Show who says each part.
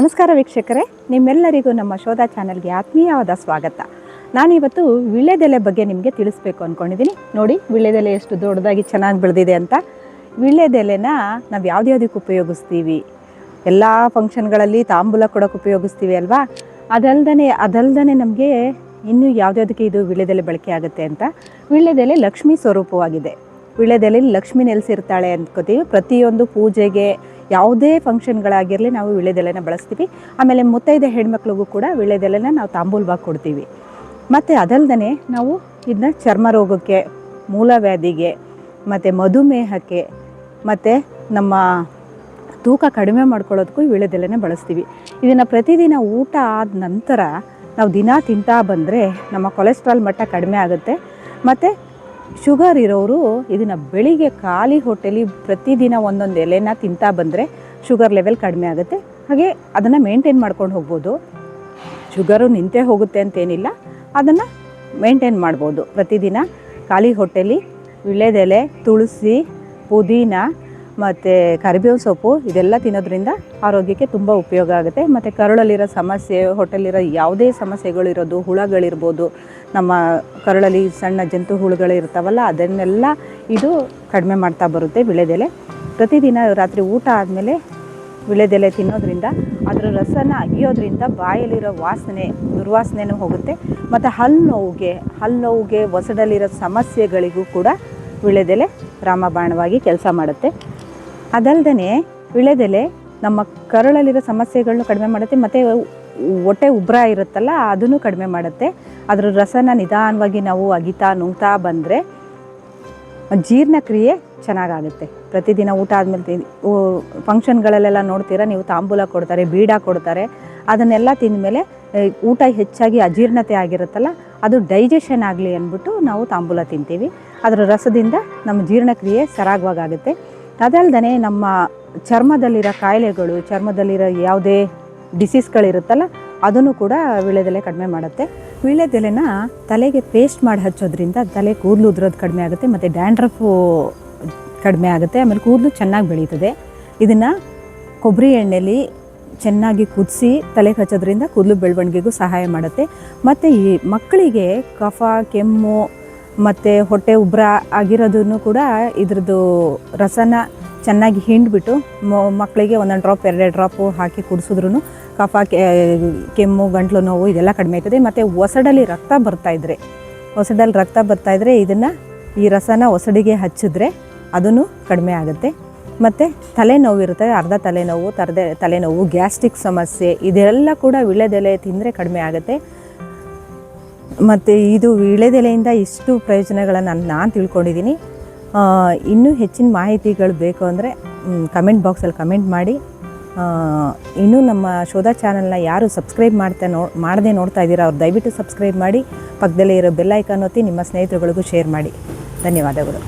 Speaker 1: ನಮಸ್ಕಾರ ವೀಕ್ಷಕರೇ, ನಿಮ್ಮೆಲ್ಲರಿಗೂ ನಮ್ಮ ಶೋಧ ಚಾನಲ್ಗೆ ಆತ್ಮೀಯವಾದ ಸ್ವಾಗತ. ನಾನಿವತ್ತು ವಿಳೆದೆಲೆ ಬಗ್ಗೆ ನಿಮಗೆ ತಿಳಿಸ್ಬೇಕು ಅಂದ್ಕೊಂಡಿದ್ದೀನಿ ನೋಡಿ ವಿಳೆದೆಲೆ ಎಷ್ಟು ದೊಡ್ಡದಾಗಿ ಚೆನ್ನಾಗಿ ಬೆಳೆದಿದೆ ಅಂತ. ವಿಳೆದೆಲೆನ ನಾವು ಯಾವ್ದ್ಯಾವ್ದಕ್ಕೆ ಉಪಯೋಗಿಸ್ತೀವಿ? ಎಲ್ಲ ಫಂಕ್ಷನ್ಗಳಲ್ಲಿ ತಾಂಬೂಲ ಕೊಡೋಕೆ ಉಪಯೋಗಿಸ್ತೀವಿ ಅಲ್ವಾ? ಅದಲ್ದೇ ಅದಲ್ದೇ ನಮಗೆ ಇನ್ನೂ ಯಾವ್ದ್ಯಾವ್ದಕ್ಕೆ ಇದು ವಿಳೆದೆಲೆ ಬಳಕೆ ಆಗುತ್ತೆ ಅಂತ. ವಿಳೆದೆಲೆ ಲಕ್ಷ್ಮೀ ಸ್ವರೂಪವಾಗಿದೆ. ವಿಳೆದೆಲೆಯಲ್ಲಿ ಲಕ್ಷ್ಮಿ ನೆಲೆಸಿರ್ತಾಳೆ ಅಂದ್ಕೋತೀವಿ ಪ್ರತಿಯೊಂದು ಪೂಜೆಗೆ ಯಾವುದೇ ಫಂಕ್ಷನ್ಗಳಾಗಿರಲಿ ನಾವು ವಿಳೆದೆಲೆನ ಬಳಸ್ತೀವಿ. ಆಮೇಲೆ ಮುತ್ತೈದೆ ಹೆಣ್ಮಕ್ಳಿಗೂ ಕೂಡ ವಿಳೆದೆಲೆನ ನಾವು ತಾಂಬೂಲ್ವಾಗಿ ಕೊಡ್ತೀವಿ. ಮತ್ತು ಅದಲ್ದೇ ನಾವು ಇದನ್ನ ಚರ್ಮ ರೋಗಕ್ಕೆ ಮೂಲವ್ಯಾಧಿಗೆ ಮತ್ತು ಮಧುಮೇಹಕ್ಕೆ, ಮತ್ತು ನಮ್ಮ ತೂಕ ಕಡಿಮೆ ಮಾಡ್ಕೊಳ್ಳೋದಕ್ಕೂ ಈ ವಿಳ್ಳೆದೆಲೆನ ಬಳಸ್ತೀವಿ. ಇದನ್ನು ಪ್ರತಿದಿನ ಊಟ ಆದ ನಂತರ ನಾವು ದಿನ ತಿಂತಾ ಬಂದರೆ ನಮ್ಮ ಕೊಲೆಸ್ಟ್ರಾಲ್ ಮಟ್ಟ ಕಡಿಮೆ ಆಗುತ್ತೆ. ಮತ್ತು ಶುಗರ್ ಇರೋರು ಇದನ್ನು ಬೆಳಿಗ್ಗೆ ಖಾಲಿ ಹೊಟ್ಟೆಲಿ ಪ್ರತಿದಿನ ಒಂದೊಂದು ಎಲೆನ ತಿಂತಾ ಬಂದರೆ ಶುಗರ್ ಲೆವೆಲ್ ಕಡಿಮೆ ಆಗುತ್ತೆ. ಹಾಗೆ ಅದನ್ನು ಮೇಂಟೈನ್ ಮಾಡ್ಕೊಂಡು ಹೋಗ್ಬೋದು. ಶುಗರು ನಿಂತೇ ಹೋಗುತ್ತೆ ಅಂತೇನಿಲ್ಲ. ಅದನ್ನು ಮೇಂಟೈನ್ ಮಾಡ್ಬೋದು. ಪ್ರತಿದಿನ ಖಾಲಿ ಹೊಟ್ಟೆಲಿ, ವಿಳ್ಳೆದೆಲೆ, ತುಳಸಿ, ಪುದೀನ ಮತ್ತು ಕರಿಬೇವು ಸೊಪ್ಪು ಇದೆಲ್ಲ ತಿನ್ನೋದ್ರಿಂದ ಆರೋಗ್ಯಕ್ಕೆ ತುಂಬ ಉಪಯೋಗ ಆಗುತ್ತೆ. ಮತ್ತು ಕರುಳಲ್ಲಿರೋ ಸಮಸ್ಯೆ ಹೊಟ್ಟೆಲಿರೋ ಯಾವುದೇ ಸಮಸ್ಯೆಗಳಿರೋದು ಹುಳಗಳಿರ್ಬೋದು, ನಮ್ಮ ಕರುಳಲ್ಲಿ ಸಣ್ಣ ಜಂತು ಹುಳುಗಳು ಇರ್ತಾವಲ್ಲ, ಅದನ್ನೆಲ್ಲ ಇದು ಕಡಿಮೆ ಮಾಡ್ತಾ ಬರುತ್ತೆ ವಿಳೆದೆಲೆ. ಪ್ರತಿದಿನ ರಾತ್ರಿ ಊಟ ಆದಮೇಲೆ ವಿಳೆದೆಲೆ ತಿನ್ನೋದ್ರಿಂದ ಅದರ ರಸನ ಅಗಿಯೋದ್ರಿಂದ ಬಾಯಲ್ಲಿರೋ ವಾಸನೆ, ದುರ್ವಾಸನೆನೂ ಹೋಗುತ್ತೆ. ಮತ್ತು ಹಲ್ಲು ನೋವಿಗೆ ಹಲ್ಲು ನೋವಿಗೆ ಒಸಡಲ್ಲಿರೋ ಸಮಸ್ಯೆಗಳಿಗೂ ಕೂಡ ವಿಳೆದೆಲೆ ರಾಮಬಾಣವಾಗಿ ಕೆಲಸ ಮಾಡುತ್ತೆ. ಅದಲ್ದೇ ವಿಳೆದೆಲೆ ನಮ್ಮ ಕರುಳಲ್ಲಿರೋ ಸಮಸ್ಯೆಗಳನ್ನು ಕಡಿಮೆ ಮಾಡುತ್ತೆ, ಮತ್ತು ಹೊಟ್ಟೆ ಉಬ್ರ ಇರುತ್ತಲ್ಲ, ಅದನ್ನು ಕಡಿಮೆ ಮಾಡುತ್ತೆ. ಅದರ ರಸನ ನಿಧಾನವಾಗಿ ನಾವು ಅಗಿತಾ ನುಂಗ್ತಾ ಬಂದರೆ ಜೀರ್ಣಕ್ರಿಯೆ ಚೆನ್ನಾಗಾಗುತ್ತೆ. ಪ್ರತಿದಿನ ಊಟ ಆದಮೇಲೆ ಫಂಕ್ಷನ್ಗಳಲ್ಲೆಲ್ಲ ನೋಡ್ತೀರಾ, ನೀವು ತಾಂಬೂಲ ಕೊಡ್ತಾರೆ, ಬೀಡ ಕೊಡ್ತಾರೆ, ಅದನ್ನೆಲ್ಲ ತಿಂದಮೇಲೆ ಊಟ ಹೆಚ್ಚಾಗಿ ಅಜೀರ್ಣತೆ ಆಗಿರುತ್ತಲ್ಲ, ಅದು ಡೈಜೆಷನ್ ಆಗಲಿ ಅಂದ್ಬಿಟ್ಟು ನಾವು ತಾಂಬೂಲ ತಿಂತೀವಿ. ಅದರ ರಸದಿಂದ ನಮ್ಮ ಜೀರ್ಣಕ್ರಿಯೆ ಸರಾಗವಾಗುತ್ತೆ ಅದಲ್ದೇ ನಮ್ಮ ಚರ್ಮದಲ್ಲಿರೋ ಕಾಯಿಲೆಗಳು, ಚರ್ಮದಲ್ಲಿರೋ ಯಾವುದೇ ಡಿಸೀಸ್ಗಳಿರುತ್ತಲ್ಲ ಅದನ್ನು ಕೂಡ ವೀಳ್ಯದೆಲೆ ಕಡಿಮೆ ಮಾಡುತ್ತೆ. ವೀಳ್ಯದೆಲೆನ ತಲೆಗೆ ಪೇಸ್ಟ್ ಮಾಡಿ ಹಚ್ಚೋದ್ರಿಂದ ತಲೆ ಕೂದಲು ಉದುರೋದು ಕಡಿಮೆ ಆಗುತ್ತೆ, ಮತ್ತು ಡ್ಯಾಂಡ್ರಫು ಕಡಿಮೆ ಆಗುತ್ತೆ, ಆಮೇಲೆ ಕೂದಲು ಚೆನ್ನಾಗಿ ಬೆಳೀತದೆ. ಇದನ್ನು ಕೊಬ್ಬರಿ ಎಣ್ಣೆಲಿ ಚೆನ್ನಾಗಿ ಕುದಿಸಿ ತಲೆಗೆ ಹಚ್ಚೋದ್ರಿಂದ ಕೂದಲು ಬೆಳವಣಿಗೆಗೂ ಸಹಾಯ ಮಾಡುತ್ತೆ. ಮತ್ತು ಈ ಮಕ್ಕಳಿಗೆ ಕಫ, ಕೆಮ್ಮು ಮತ್ತು ಹೊಟ್ಟೆ ಉಬ್ಬರ ಆಗಿರೋದನ್ನು ಕೂಡ ಇದ್ರದ್ದು ರಸನ ಚೆನ್ನಾಗಿ ಹಿಂಡ್ಬಿಟ್ಟು ಮಕ್ಕಳಿಗೆ ಒಂದೊಂದು ಡ್ರಾಪ್, ಎರಡೆರಡು ಡ್ರಾಪು ಹಾಕಿ ಕುಡಿಸಿದ್ರು ಕಫ ಕೆಮ್ಮು, ಗಂಟ್ಲು ನೋವು ಇದೆಲ್ಲ ಕಡಿಮೆ ಆಯ್ತದೆ. ಮತ್ತು ಒಸಡಲ್ಲಿ ರಕ್ತ ಬರ್ತಾಯಿದ್ರೆ ಒಸಡಲ್ಲಿ ರಕ್ತ ಬರ್ತಾಯಿದ್ರೆ ಇದನ್ನು ಈ ರಸನ ಒಸಡಿಗೆ ಹಚ್ಚಿದ್ರೆ ಅದನ್ನು ಕಡಿಮೆ ಆಗುತ್ತೆ. ಮತ್ತು ತಲೆನೋವು ಇರುತ್ತೆ, ಅರ್ಧ ತಲೆನೋವು, ತರದೆ ತಲೆನೋವು, ಗ್ಯಾಸ್ಟ್ರಿಕ್ ಸಮಸ್ಯೆ ಇದೆಲ್ಲ ಕೂಡ ವಿಳೆದೆಲೆ ತಿಂದರೆ ಕಡಿಮೆ ಆಗುತ್ತೆ. ಮತ್ತು ಇದು ವೀಳ್ಯದೆಲೆಯಿಂದ ಇಷ್ಟು ಪ್ರಯೋಜನಗಳನ್ನು ನಾನು ನಾನು ತಿಳ್ಕೊಂಡಿದ್ದೀನಿ ಇನ್ನೂ ಹೆಚ್ಚಿನ ಮಾಹಿತಿಗಳು ಬೇಕು ಅಂದರೆ ಕಮೆಂಟ್ ಬಾಕ್ಸಲ್ಲಿ ಕಮೆಂಟ್ ಮಾಡಿ. ಇನ್ನೂ ನಮ್ಮ ಶೋಧ ಚಾನಲ್ನ ಯಾರು ಸಬ್ಸ್ಕ್ರೈಬ್ ಮಾಡ್ತಾ ನೋ, ಮಾಡದೆ ನೋಡ್ತಾ ಇದ್ದೀರಾ ಅವ್ರು ದಯವಿಟ್ಟು ಸಬ್ಸ್ಕ್ರೈಬ್ ಮಾಡಿ. ಪಕ್ಕದಲ್ಲೇ ಇರೋ ಬೆಲ್ ಐಕಾನ್ ಒತ್ತಿ ನಿಮ್ಮ ಸ್ನೇಹಿತರುಗಳಿಗೂ ಶೇರ್ ಮಾಡಿ. ಧನ್ಯವಾದಗಳು.